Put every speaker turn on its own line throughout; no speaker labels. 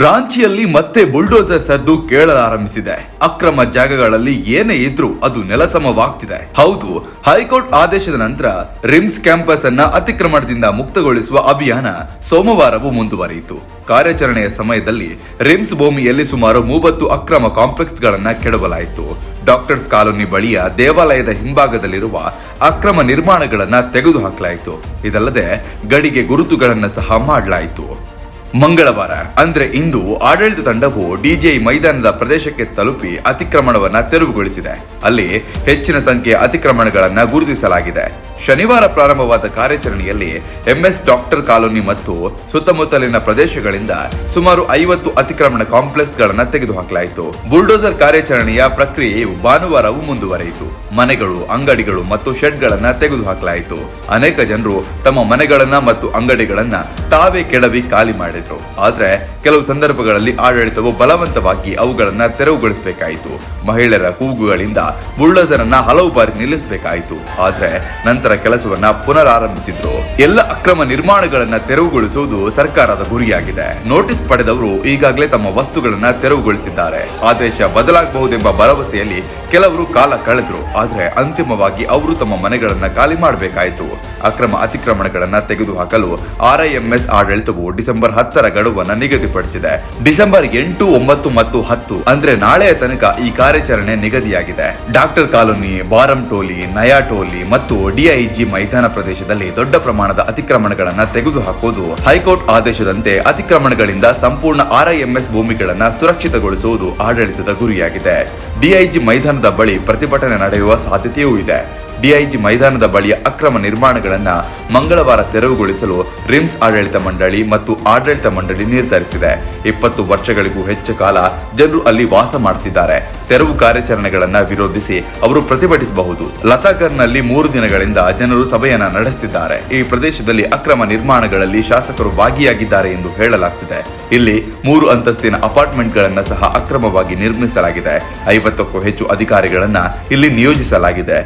ರಾಂಚಿಯಲ್ಲಿ ಮತ್ತೆ ಬುಲ್ಡೋಸರ್ ಸದ್ದು ಕೇಳಲಾರಂಭಿಸಿದೆ. ಅಕ್ರಮ ಜಾಗಗಳಲ್ಲಿ ಏನೇ ಇದ್ರೂ ಅದು ನೆಲಸಮವಾಗ್ತಿದೆ. ಹೌದು, ಹೈಕೋರ್ಟ್ ಆದೇಶದ ನಂತರ ರಿಮ್ಸ್ ಕ್ಯಾಂಪಸ್ ಅನ್ನ ಅತಿಕ್ರಮಣದಿಂದ ಮುಕ್ತಗೊಳಿಸುವ ಅಭಿಯಾನ ಸೋಮವಾರವೂ ಮುಂದುವರಿಯಿತು. ಕಾರ್ಯಾಚರಣೆಯ ಸಮಯದಲ್ಲಿ ರಿಮ್ಸ್ ಭೂಮಿಯಲ್ಲಿ ಸುಮಾರು ಮೂವತ್ತು ಅಕ್ರಮ ಕಾಂಪ್ಲೆಕ್ಸ್ ಗಳನ್ನ ಕೆಡವಲಾಯಿತು. ಡಾಕ್ಟರ್ಸ್ ಕಾಲೋನಿ ಬಳಿಯ ದೇವಾಲಯದ ಹಿಂಭಾಗದಲ್ಲಿರುವ ಅಕ್ರಮ ನಿರ್ಮಾಣಗಳನ್ನ ತೆಗೆದುಹಾಕಲಾಯಿತು. ಇದಲ್ಲದೆ ಗಡಿಗೆ ಗುರುತುಗಳನ್ನ ಸಹ ಮಾಡಲಾಯಿತು. ಮಂಗಳವಾರ, ಅಂದ್ರೆ ಇಂದು ಆಡಳಿತ ತಂಡವು ಡಿಜೆ ಮೈದಾನದ ಪ್ರದೇಶಕ್ಕೆ ತಲುಪಿ ಅತಿಕ್ರಮಣವನ್ನ ತೆರವುಗೊಳಿಸಿದೆ. ಅಲ್ಲಿ ಹೆಚ್ಚಿನ ಸಂಖ್ಯೆಯ ಅತಿಕ್ರಮಣಗಳನ್ನ ಗುರುತಿಸಲಾಗಿದೆ. ಶನಿವಾರ ಪ್ರಾರಂಭವಾದ ಕಾರ್ಯಾಚರಣೆಯಲ್ಲಿ ಎಂಎಸ್ ಡಾಕ್ಟರ್ ಕಾಲೋನಿ ಮತ್ತು ಸುತ್ತಮುತ್ತಲಿನ ಪ್ರದೇಶಗಳಿಂದ ಸುಮಾರು ಐವತ್ತು ಅತಿಕ್ರಮಣ ಕಾಂಪ್ಲೆಕ್ಸ್ ಗಳನ್ನ ತೆಗೆದುಹಾಕಲಾಯಿತು. ಬುಲ್ಡೋಸರ್ ಕಾರ್ಯಾಚರಣೆಯ ಪ್ರಕ್ರಿಯೆಯು ಭಾನುವಾರವೂ ಮುಂದುವರೆಯಿತು. ಮನೆಗಳು, ಅಂಗಡಿಗಳು ಮತ್ತು ಶೆಡ್ಗಳನ್ನು ತೆಗೆದುಹಾಕಲಾಯಿತು. ಅನೇಕ ಜನರು ತಮ್ಮ ಮನೆಗಳನ್ನ ಮತ್ತು ಅಂಗಡಿಗಳನ್ನ ತಾವೇ ಕೆಡವಿ ಖಾಲಿ ಮಾಡಿದ್ರು. ಆದ್ರೆ ಕೆಲವು ಸಂದರ್ಭಗಳಲ್ಲಿ ಆಡಳಿತವು ಬಲವಂತವಾಗಿ ಅವುಗಳನ್ನ ತೆರವುಗೊಳಿಸಬೇಕಾಯಿತು. ಮಹಿಳೆಯರ ಕೂಗುಗಳಿಂದ ಬುಲ್ಡೋಸರ್ ಅನ್ನ ಹಲವು ಬಾರಿ ನಿಲ್ಲಿಸಬೇಕಾಯಿತು. ಆದ್ರೆ ನಂತರ ಕೆಲಸವನ್ನ ಪುನರಾರಂಭಿಸಿದ್ರು. ಎಲ್ಲ ಅಕ್ರಮ ನಿರ್ಮಾಣಗಳನ್ನ ತೆರವುಗೊಳಿಸುವುದು ಸರ್ಕಾರದ ಗುರಿಯಾಗಿದೆ. ನೋಟಿಸ್ ಪಡೆದವರು ಈಗಾಗಲೇ ತಮ್ಮ ವಸ್ತುಗಳನ್ನ ತೆರವುಗೊಳಿಸಿದ್ದಾರೆ. ಆದೇಶ ಬದಲಾಗಬಹುದೆಂಬ ಭರವಸೆಯಲ್ಲಿ ಕೆಲವರು ಕಾಲ ಕಳೆದ್ರು. ಆದ್ರೆ ಅಂತಿಮವಾಗಿ ಅವರು ತಮ್ಮ ಮನೆಗಳನ್ನ ಖಾಲಿ ಮಾಡಬೇಕಾಯಿತು. ಅಕ್ರಮ ಅತಿಕ್ರಮಣಗಳನ್ನು ತೆಗೆದುಹಾಕಲು ಆರ್ಐಎಂಎಸ್ ಆಡಳಿತವು ಡಿಸೆಂಬರ್ ಹತ್ತರ ಗಡುವನ್ನು ನಿಗದಿಪಡಿಸಿದೆ. ಡಿಸೆಂಬರ್ ಎಂಟು, ಒಂಬತ್ತು ಮತ್ತು ಹತ್ತು, ಅಂದ್ರೆ ನಾಳೆಯ ತನಕ ಈ ಕಾರ್ಯಾಚರಣೆ ನಿಗದಿಯಾಗಿದೆ. ಡಾಕ್ಟರ್ ಕಾಲೋನಿ, ಬಾರಂ ಟೋಲಿ, ನಯಾ ಟೋಲಿ ಮತ್ತು ಡಿಐಜಿ ಮೈದಾನ ಪ್ರದೇಶದಲ್ಲಿ ದೊಡ್ಡ ಪ್ರಮಾಣದ ಅತಿಕ್ರಮಣಗಳನ್ನು ತೆಗೆದುಹಾಕುವುದು, ಹೈಕೋರ್ಟ್ ಆದೇಶದಂತೆ ಅತಿಕ್ರಮಣಗಳಿಂದ ಸಂಪೂರ್ಣ ಆರ್ಐಎಂಎಸ್ ಭೂಮಿಗಳನ್ನು ಸುರಕ್ಷಿತಗೊಳಿಸುವುದು ಆಡಳಿತದ ಗುರಿಯಾಗಿದೆ. ಡಿಐಜಿ ಮೈದಾನದ ಬಳಿ ಪ್ರತಿಭಟನೆ ನಡೆಯುವ ಸಾಧ್ಯತೆಯೂ ಇದೆ. ಡಿಐಜಿ ಮೈದಾನದ ಬಳಿಯ ಅಕ್ರಮ ನಿರ್ಮಾಣಗಳನ್ನು ಮಂಗಳವಾರ ತೆರವುಗೊಳಿಸಲು ರಿಮ್ಸ್ ಆಡಳಿತ ಮಂಡಳಿ ಮತ್ತು ಆಡಳಿತ ಮಂಡಳಿ ನಿರ್ಧರಿಸಿದೆ. ಇಪ್ಪತ್ತು ವರ್ಷಗಳಿಗೂ ಹೆಚ್ಚು ಕಾಲ ಜನರು ಅಲ್ಲಿ ವಾಸ ಮಾಡುತ್ತಿದ್ದಾರೆ ತೆರವು ಕಾರ್ಯಾಚರಣೆಗಳನ್ನು ವಿರೋಧಿಸಿ ಅವರು ಪ್ರತಿಭಟಿಸಬಹುದು. ಲತಾಕರ್ನಲ್ಲಿ ಮೂರು ದಿನಗಳಿಂದ ಜನರು ಸಭೆಯನ್ನ ನಡೆಸುತ್ತಿದ್ದಾರೆ ಈ ಪ್ರದೇಶದಲ್ಲಿ ಅಕ್ರಮ ನಿರ್ಮಾಣಗಳಲ್ಲಿ ಶಾಸಕರು ಭಾಗಿಯಾಗಿದ್ದಾರೆ ಎಂದು ಹೇಳಲಾಗ್ತಿದೆ. ಇಲ್ಲಿ ಮೂರು ಅಂತಸ್ತಿನ ಅಪಾರ್ಟ್ಮೆಂಟ್ಗಳನ್ನು ಸಹ ಅಕ್ರಮವಾಗಿ ನಿರ್ಮಿಸಲಾಗಿದೆ. ಐವತ್ತಕ್ಕೂ ಹೆಚ್ಚು ಅಧಿಕಾರಿಗಳನ್ನ ಇಲ್ಲಿ ನಿಯೋಜಿಸಲಾಗಿದೆ.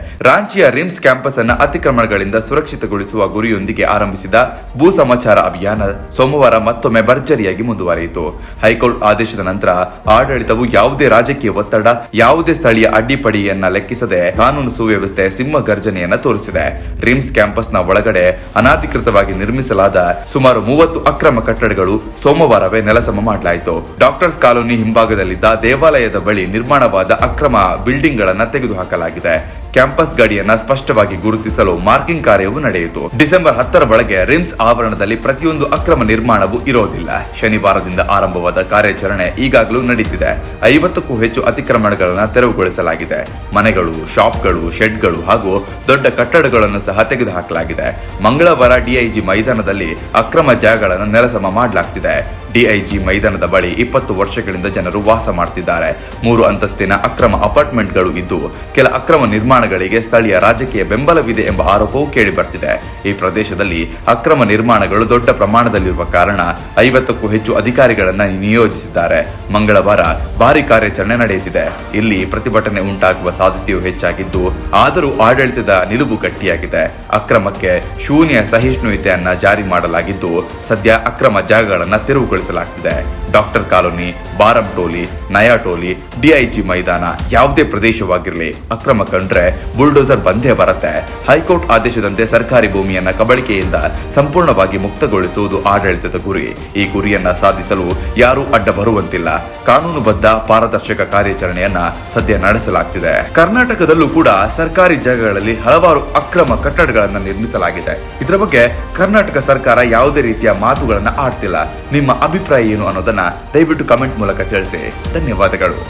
ರಾಂಚಿಯ ರಿಮ್ಸ್ ಕ್ಯಾಂಪಸ್ ಅನ್ನು ಅತಿಕ್ರಮಣಗಳಿಂದ ಸುರಕ್ಷಿತಗೊಳಿಸುವ ಗುರಿಯೊಂದಿಗೆ ಆರಂಭಿಸಿದ ಭೂ ಸಮಾಚಾರ ಅಭಿಯಾನ ಸೋಮವಾರ ಮತ್ತೊಮ್ಮೆ ಭರ್ಜರಿಯಾಗಿ ಮುಂದುವರಿಯಿತು. ಹೈಕೋರ್ಟ್ ಆದೇಶದ ನಂತರ ಆಡಳಿತವು ಯಾವುದೇ ರಾಜಕೀಯ ಒತ್ತಡ, ಯಾವುದೇ ಸ್ಥಳೀಯ ಅಡ್ಡಿಪಡಿಯನ್ನ ಲೆಕ್ಕಿಸದೆ ಕಾನೂನು ಸುವ್ಯವಸ್ಥೆ ಸಿಂಹ ಗರ್ಜನೆಯನ್ನ ತೋರಿಸಿದೆ. ರಿಮ್ಸ್ ಕ್ಯಾಂಪಸ್ನ ಒಳಗಡೆ ಅನಾಧಿಕೃತವಾಗಿ ನಿರ್ಮಿಸಲಾದ ಸುಮಾರು ಮೂವತ್ತು ಅಕ್ರಮ ಕಟ್ಟಡಗಳು ಸೋಮವಾರವೇ ನೆಲಸಮ ಮಾಡಲಾಯಿತು. ಡಾಕ್ಟರ್ಸ್ ಕಾಲೋನಿ ಹಿಂಭಾಗದಲ್ಲಿದ್ದ ದೇವಾಲಯದ ಬಳಿ ನಿರ್ಮಾಣವಾದ ಅಕ್ರಮ ಬಿಲ್ಡಿಂಗ್ ಗಳನ್ನ ತೆಗೆದುಹಾಕಲಾಗಿದೆ. ಕ್ಯಾಂಪಸ್ ಗಡಿಯನ್ನ ಸ್ಪಷ್ಟವಾಗಿ ಗುರುತಿಸಲು ಮಾರ್ಕಿಂಗ್ ಕಾರ್ಯವು ನಡೆಯಿತು. ಡಿಸೆಂಬರ್ ಹತ್ತರ ಒಳಗೆ ರಿಮ್ಸ್ ಆವರಣದಲ್ಲಿ ಪ್ರತಿಯೊಂದು ಅಕ್ರಮ ನಿರ್ಮಾಣವು ಇರೋದಿಲ್ಲ. ಶನಿವಾರದಿಂದ ಆರಂಭವಾದ ಕಾರ್ಯಾಚರಣೆ ಈಗಾಗಲೂ ನಡೀತಿದೆ. ಐವತ್ತಕ್ಕೂ ಹೆಚ್ಚು ಅತಿಕ್ರಮಣಗಳನ್ನು ತೆರವುಗೊಳಿಸಲಾಗಿದೆ. ಮನೆಗಳು, ಶಾಪ್ಗಳು, ಶೆಡ್ಗಳು ಹಾಗೂ ದೊಡ್ಡ ಕಟ್ಟಡಗಳನ್ನು ಸಹ ತೆಗೆದುಹಾಕಲಾಗಿದೆ. ಮಂಗಳವಾರ ಡಿಐಜಿ ಮೈದಾನದಲ್ಲಿ ಅಕ್ರಮ ಜಾಗಗಳನ್ನು ನೆಲಸಮ ಮಾಡಲಾಗ್ತಿದೆ. ಡಿಐಜಿ ಮೈದಾನದ ಬಳಿ ಇಪ್ಪತ್ತು ವರ್ಷಗಳಿಂದ ಜನರು ವಾಸ ಮಾಡ್ತಿದ್ದಾರೆ. ಮೂರು ಅಂತಸ್ತಿನ ಅಕ್ರಮ ಅಪಾರ್ಟ್ಮೆಂಟ್ಗಳು ಇದ್ದು, ಕೆಲ ಅಕ್ರಮ ನಿರ್ಮಾಣಗಳಿಗೆ ಸ್ಥಳೀಯ ರಾಜಕೀಯ ಬೆಂಬಲವಿದೆ ಎಂಬ ಆರೋಪವೂ ಕೇಳಿಬರ್ತಿದೆ. ಈ ಪ್ರದೇಶದಲ್ಲಿ ಅಕ್ರಮ ನಿರ್ಮಾಣಗಳು ದೊಡ್ಡ ಪ್ರಮಾಣದಲ್ಲಿರುವ ಕಾರಣ ಐವತ್ತಕ್ಕೂ ಹೆಚ್ಚು ಅಧಿಕಾರಿಗಳನ್ನ ನಿಯೋಜಿಸಿದ್ದಾರೆ. ಮಂಗಳವಾರ ಭಾರಿ ಕಾರ್ಯಾಚರಣೆ ನಡೆಯುತ್ತಿದೆ. ಇಲ್ಲಿ ಪ್ರತಿಭಟನೆ ಉಂಟಾಗುವ ಸಾಧ್ಯತೆಯೂ ಹೆಚ್ಚಾಗಿದ್ದು, ಆದರೂ ಆಡಳಿತದ ನಿಲುವು ಗಟ್ಟಿಯಾಗಿದೆ. ಅಕ್ರಮಕ್ಕೆ ಶೂನ್ಯ ಸಹಿಷ್ಣುತೆಯನ್ನ ಜಾರಿ ಮಾಡಲಾಗಿದ್ದು, ಸದ್ಯ ಅಕ್ರಮ ಜಾಗಗಳನ್ನ ತೆರವುಗೊಳಿಸಲಾಗ್ತಿದೆ Doctor colony Baram Toli, Naya Toli DIG ಮೈದಾನ ಯಾವುದೇ ಪ್ರದೇಶವಾಗಿರಲಿ ಅಕ್ರಮ ಕಂಡ್ರೆ ಬುಲ್ಡೋಸರ್ ಬಂದೇ ಬರುತ್ತೆ. ಹೈಕೋರ್ಟ್ ಆದೇಶದಂತೆ ಸರ್ಕಾರಿ ಭೂಮಿಯನ್ನ ಕಬಳಿಕೆಯಿಂದ ಸಂಪೂರ್ಣವಾಗಿ ಮುಕ್ತಗೊಳಿಸುವುದು ಆಡಳಿತದ ಗುರಿ. ಈ ಗುರಿಯನ್ನ ಸಾಧಿಸಲು ಯಾರೂ ಅಡ್ಡ ಬರುವಂತಿಲ್ಲ. ಕಾನೂನುಬದ್ಧ ಪಾರದರ್ಶಕ ಕಾರ್ಯಾಚರಣೆಯನ್ನ ಸದ್ಯ ನಡೆಸಲಾಗ್ತಿದೆ. ಕರ್ನಾಟಕದಲ್ಲೂ ಕೂಡ ಸರ್ಕಾರಿ ಜಾಗಗಳಲ್ಲಿ ಹಲವಾರು ಅಕ್ರಮ ಕಟ್ಟಡಗಳನ್ನ ನಿರ್ಮಿಸಲಾಗಿದೆ. ಇದರ ಬಗ್ಗೆ ಕರ್ನಾಟಕ ಸರ್ಕಾರ ಯಾವುದೇ ರೀತಿಯ ಮಾತುಗಳನ್ನ ಆಡ್ತಿಲ್ಲ. ನಿಮ್ಮ ಅಭಿಪ್ರಾಯ ಏನು ಅನ್ನೋದನ್ನ ದಯವಿಟ್ಟು ಕಮೆಂಟ್ ಮೂಲಕ ತಿಳಿಸಿ. ಧನ್ಯವಾದಗಳು.